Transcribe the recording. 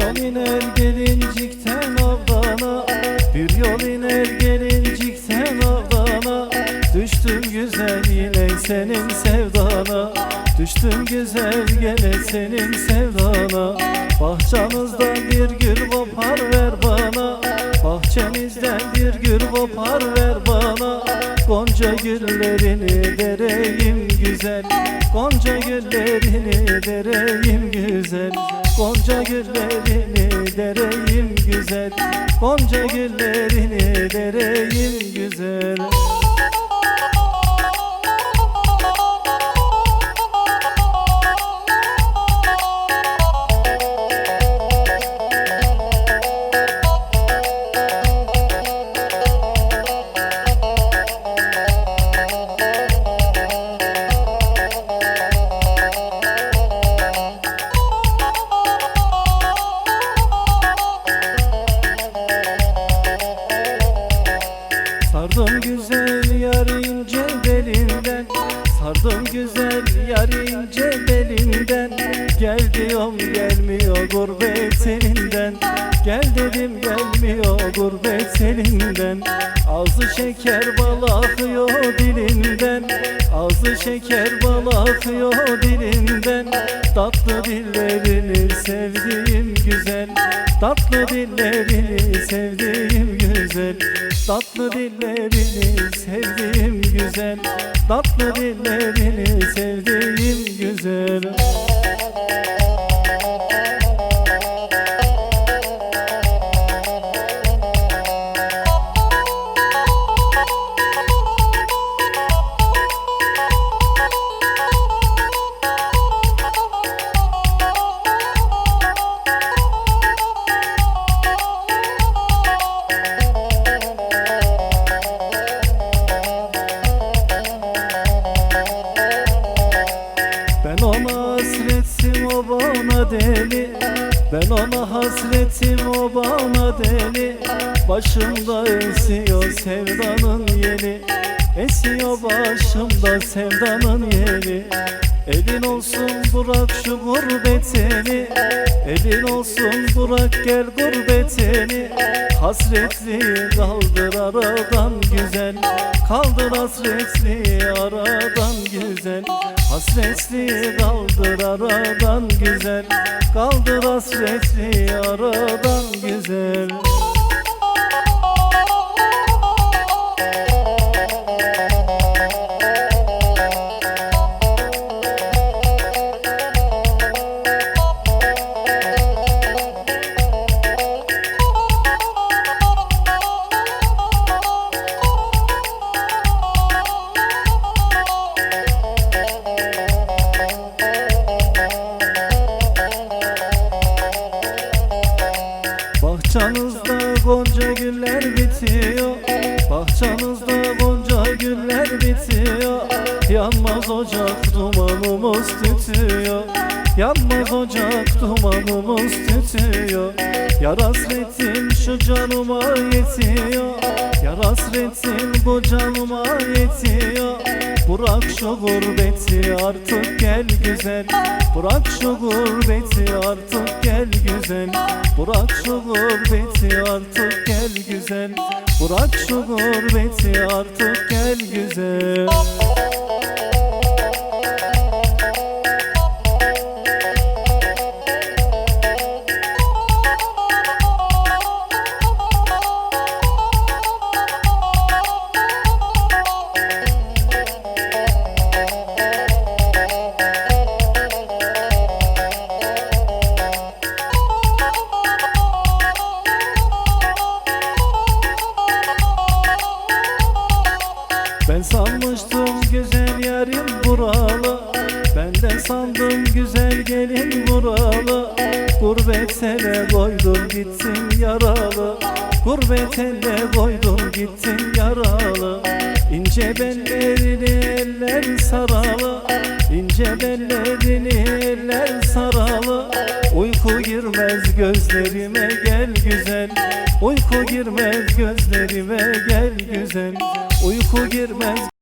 yol iner gelincikten avdana Bir yol iner gelincikten avdana Düştüm güzel yine senin sevdana. Düştüm güzel gene senin sevdana. Bahçamızdan bir gül kopar ver bana. Bahçemizden bir gül kopar ver bana. Gonca güllerini vereyim güzel. Gonca güllerini dereyim güzel. Gonca güllerini dereyim güzel. Gonca güllerini dereyim Sardım güzel yar ince belinden Sardım güzel yar ince belinden. Gel diyorum gelmiyor gurbet elinden Gel dedim gelmiyor gurbet elinden Ağzı şeker bal akıyor dilinden. Ağzı şeker bal akıyor dilinden. Tatlı dillerini sevdiğim güzel. Tatlı dillerini sevdiğim güzel Tatlı dillerini sevdiğim güzel. Tatlı dillerini sevdiğim güzel deli Ben ona hasretim o bana deli. Başımda esiyor sevdanın yeli. Esiyor başımda sevdanın yeli. Elin olsun bırak şu gurbetini. Elin olsun bırak gel gurbetini. Hasretli kaldır aradan güzel. Kaldır hasretli aradan güzel Hasretli kaldır aradan güzel. Kaldır hasretli aradan güzel gonca güller bitiyor. Bahçanızda gonca güller bitiyor. Yanmaz ocak dumanımız tütüyor. Yanmaz ocak dumanımız tütüyor. Yar hasretin şu canıma yetiyor. Yar hasretin bu canıma yetiyor Bırak şu gurbeti artık gel güzel. Bırak şu gurbeti artık gel güzel. Bırak şu gurbeti artık gel güzel. Bırak şu gurbeti artık gel güzel Sandım güzel gelin buralı Gurbet ele koydum gittin yaralı. Gurbet ele koydum gittin yaralı. İnce bellerini eller saralı. İnce bellerini eller saralı. Uyku girmez gözlerime gel güzel. Uyku girmez gözlerime gel güzel. Uyku girmez